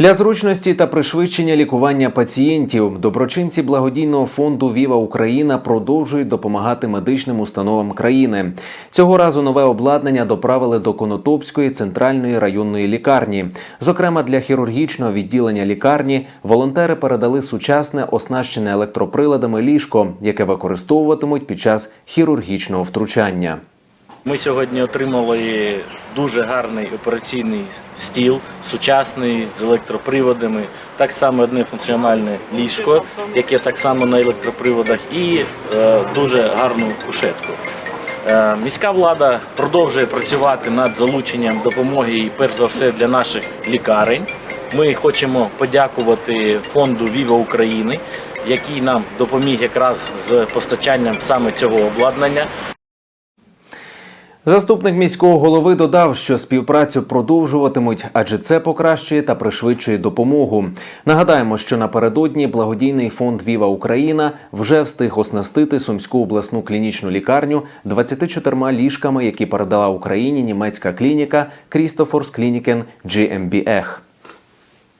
Для зручності та пришвидшення лікування пацієнтів доброчинці благодійного фонду Віва Україна продовжують допомагати медичним установам країни. Цього разу нове обладнання доправили до Конотопської центральної районної лікарні. Зокрема, для хірургічного відділення лікарні волонтери передали сучасне оснащене електроприладами ліжко, яке використовуватимуть під час хірургічного втручання. Ми сьогодні отримали дуже гарний операційний стіл, сучасний з електроприводами, так само одне функціональне ліжко, яке так само на електроприводах, і е, дуже гарну кушетку. Е, міська влада продовжує працювати над залученням допомоги і перш за все для наших лікарень. Ми хочемо подякувати фонду Віва України, який нам допоміг якраз з постачанням саме цього обладнання. Заступник міського голови додав, що співпрацю продовжуватимуть, адже це покращує та пришвидшує допомогу. Нагадаємо, що напередодні благодійний фонд Віва Україна вже встиг оснастити Сумську обласну клінічну лікарню 24 ліжками, які передала Україні німецька клініка Крістофорс Клінікен GmbH.